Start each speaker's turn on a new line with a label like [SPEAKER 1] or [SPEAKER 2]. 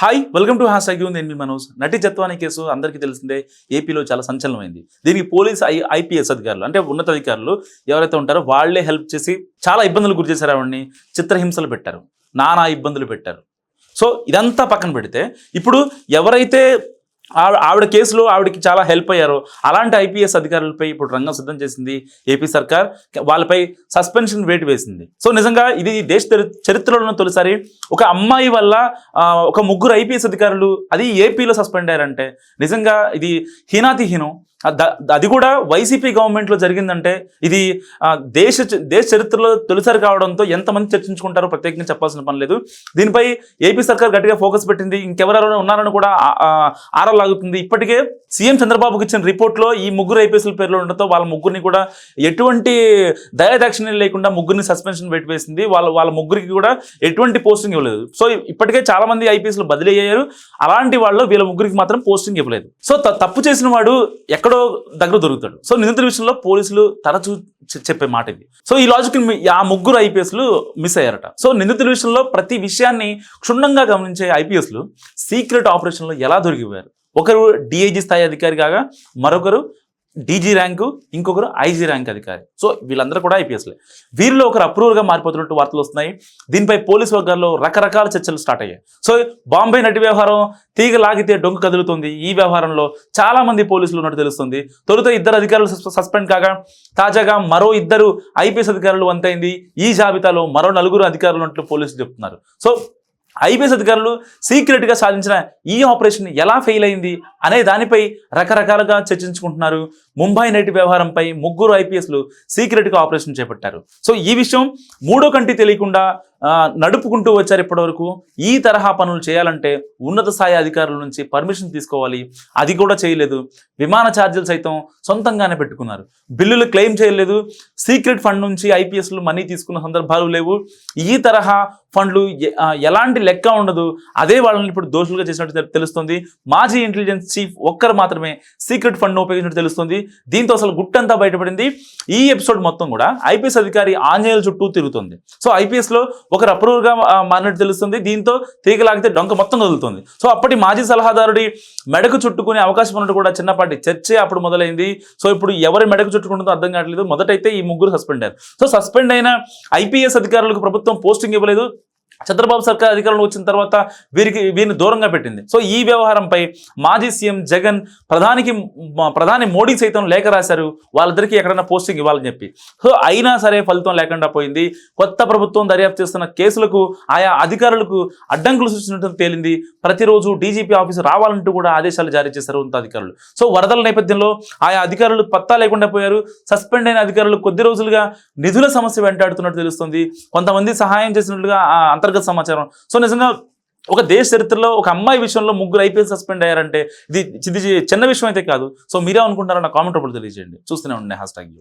[SPEAKER 1] Hi welcome to hash అగ్యూ నేను మీ మనోజ్ నటి జత్వాని కేసు అందరికీ తెలిసిందే. ఏపీలో చాలా సంచలనమైంది. దీనికి పోలీస్ ఐ ఐపీఎస్ అధికారులు అంటే ఉన్నతాధికారులు ఎవరైతే ఉంటారో వాళ్ళే హెల్ప్ చేసి చాలా ఇబ్బందులు గురి చేశారు ఆవిడని. చిత్రహింసలు పెట్టారు. నానా ఇబ్బందులు పెట్టారు. సో ఇదంతా పక్కన పెడితే ఇప్పుడు ఎవరైతే ఆవిడ ఆవిడ కేసులో ఆవిడకి చాలా హెల్ప్ అయ్యారు. అలాంటి ఐపీఎస్ అధికారులపై ఇప్పుడు రంగం సిద్ధం చేసింది ఏపీ సర్కార్. వాళ్ళపై సస్పెన్షన్ వేటు వేసింది. సో నిజంగా ఇది దేశ చరిత్రలో తొలిసారి ఒక అమ్మాయి వల్ల ఒక ముగ్గురు ఐపీఎస్ అధికారులు అది ఏపీలో సస్పెండ్ అయ్యారంటే నిజంగా ఇది హీనాతిహీనం. అది కూడా వైసీపీ గవర్నమెంట్లో జరిగిందంటే ఇది ఆ, దేశ దేశ చరిత్రలో తొలిసారి కావడంతో ఎంతమంది చర్చించుకుంటారో ప్రత్యేకంగా చెప్పాల్సిన పని లేదు. దీనిపై ఏపీ సర్కార్ గట్టిగా ఫోకస్ పెట్టింది. ఇంకెవరెవరైనా ఉన్నారని కూడా ఆ- ఆరాలాగుతుంది ఇప్పటికే సీఎం చంద్రబాబుకి ఇచ్చిన రిపోర్ట్లో ఈ ముగ్గురు ఐపీఎస్ల పేర్లు ఉండటంతో వాళ్ళ ముగ్గురిని కూడా ఎటువంటి దయాదాక్షిణ్యం లేకుండా ముగ్గురిని సస్పెన్షన్ పెట్టివేసింది. వాళ్ళ వాళ్ళ ముగ్గురికి కూడా ఎటువంటి పోస్టింగ్ ఇవ్వలేదు. సో ఇప్పటికే చాలా మంది ఐపీఎస్లు బదిలీ అయ్యారు. అలాంటి వాళ్ళు వీళ్ళ ముగ్గురికి మాత్రం పోస్టింగ్ ఇవ్వలేదు. సో తప్పు చేసిన వాడు ఎక్కడ దగ్గర దొరుకుతాడు. సో నిందితుల విషయంలో పోలీసులు తరచూ చెప్పే మాట ఇది. సో ఈ లాజిక్ ఆ ముగ్గురు ఐపీఎస్లు మిస్ అయ్యారట. సో నిందితుల విషయంలో ప్రతి విషయాన్ని క్షుణ్ణంగా గమనించే ఐపీఎస్లు సీక్రెట్ ఆపరేషన్లో ఎలా దొరికిపోయారు? ఒకరు డిఐజీ స్థాయి అధికారి కాగా మరొకరు డీజీ ర్యాంకు ఇంకొకరు ఐజీ ర్యాంక్ అధికారి. సో వీళ్ళందరూ కూడా ఐపీఎస్లే వీరిలో ఒకరు అప్రూవర్గా మారిపోతున్నట్టు వార్తలు వస్తున్నాయి. దీనిపై పోలీసు వర్గాల్లో రకరకాల చర్చలు స్టార్ట్ అయ్యాయి. సో బాంబే నటి వ్యవహారం తీగ లాగితే డొంక కదులుతుంది. ఈ వ్యవహారంలో చాలామంది పోలీసులు ఉన్నట్టు తెలుస్తుంది. తొలుత ఇద్దరు అధికారులు సస్పెండ్ కాగా తాజాగా మరో ఇద్దరు ఐపీఎస్ అధికారులు వంతైంది. ఈ జాబితాలో మరో నలుగురు అధికారులు ఉన్నట్లు పోలీసులు చెప్తున్నారు. సో ఐపీఎస్ అధికారులు సీక్రెట్గా సాధించిన ఈ ఆపరేషన్ ఎలా ఫెయిల్ అయింది అనే దానిపై రకరకాలుగా చర్చించుకుంటున్నారు. ముంబై నైట్ వ్యవహారంపై ముగ్గురు ఐపీఎస్లు సీక్రెట్గా ఆపరేషన్ చేపట్టారు. సో ఈ విషయం మూడో కంటి తెలియకుండా నడుపుకుంటూ వచ్చారు ఇప్పటివరకు. ఈ తరహా పనులు చేయాలంటే ఉన్నత స్థాయి అధికారుల నుంచి పర్మిషన్ తీసుకోవాలి. అది కూడా చేయలేదు. విమాన ఛార్జీలు సైతం సొంతంగానే పెట్టుకున్నారు. బిల్లులు క్లెయిమ్ చేయలేదు. సీక్రెట్ ఫండ్ నుంచి ఐపీఎస్లు మనీ తీసుకున్న సందర్భాలు లేవు. ఈ తరహా ఫండ్లు ఎలాంటి లెక్క ఉండదు. అదే వాళ్ళని ఇప్పుడు దోషులుగా చేసినట్టు తెలుస్తుంది. మాజీ ఇంటెలిజెన్స్ చీఫ్ ఒక్కరు మాత్రమే సీక్రెట్ ఫండ్ ఉపయోగించినట్టు తెలుస్తుంది. దీంతో అసలు గుట్టంతా బయటపడింది. ఈ ఎపిసోడ్ మొత్తం కూడా ఐపీఎస్ అధికారి ఆంజనేయుల చుట్టూ తిరుగుతుంది. సో ఐపీఎస్లో ఒకరు అప్రూవ్గా మారినట్టు తెలుస్తుంది. దీంతో తీగలాగితే డొంక మొత్తం కదులుతుంది. సో అప్పటి మాజీ సలహాదారుడి మెడకు చుట్టుకునే అవకాశం ఉన్నట్టు కూడా చిన్నపాటి చర్చే అప్పుడు మొదలైంది. సో ఇప్పుడు ఎవరి మెడకు చుట్టుకుంటుందో అర్థం కావట్లేదు. మొదటైతే ఈ ముగ్గురు సస్పెండ్ అయ్యారు. సో సస్పెండ్ అయిన ఐపీఎస్ అధికారులకు ప్రభుత్వం పోస్టింగ్ ఇవ్వలేదు. చంద్రబాబు సర్కార్ అధికారంలో వచ్చిన తర్వాత వీరికి వీరిని దూరంగా పెట్టింది. సో ఈ వ్యవహారంపై మాజీ సీఎం జగన్ ప్రధానికి ప్రధాని మోడీ సైతం లేఖ రాశారు. వాళ్ళిద్దరికీ ఎక్కడైనా పోస్టింగ్ ఇవ్వాలని చెప్పి. సో అయినా సరే ఫలితం లేకుండా పోయింది. కొత్త ప్రభుత్వం దర్యాప్తు చేస్తున్న కేసులకు ఆయా అధికారులకు అడ్డంకులు సృష్టించడం తేలింది. ప్రతిరోజు డీజీపీ ఆఫీసు రావాలంటూ కూడా ఆదేశాలు జారీ చేశారు ఉన్నతాధికారులు సో వరదల నేపథ్యంలో ఆయా అధికారులు పత్తా లేకుండా పోయారు. సస్పెండ్ అయిన అధికారులు కొద్ది రోజులుగా నిధుల సమస్య వెంటాడుతున్నట్టు తెలుస్తుంది. కొంతమంది సహాయం చేసినట్లుగా ఆ అంతర్గత సమాచారం. సో నిజంగా ఒక దేశ చరిత్రలో ఒక అమ్మాయి విషయంలో ముగ్గురు ఐపీఎల్ సస్పెండ్ అయ్యారంటే ఇది ఇది చిన్న విషయం అయితే కాదు. సో మీరే అనుకుంటారో నా కామెంట్ రూపంలో తెలియజేయండి. చూస్తూనే ఉండండి హ్యాష్ ట్యాగ్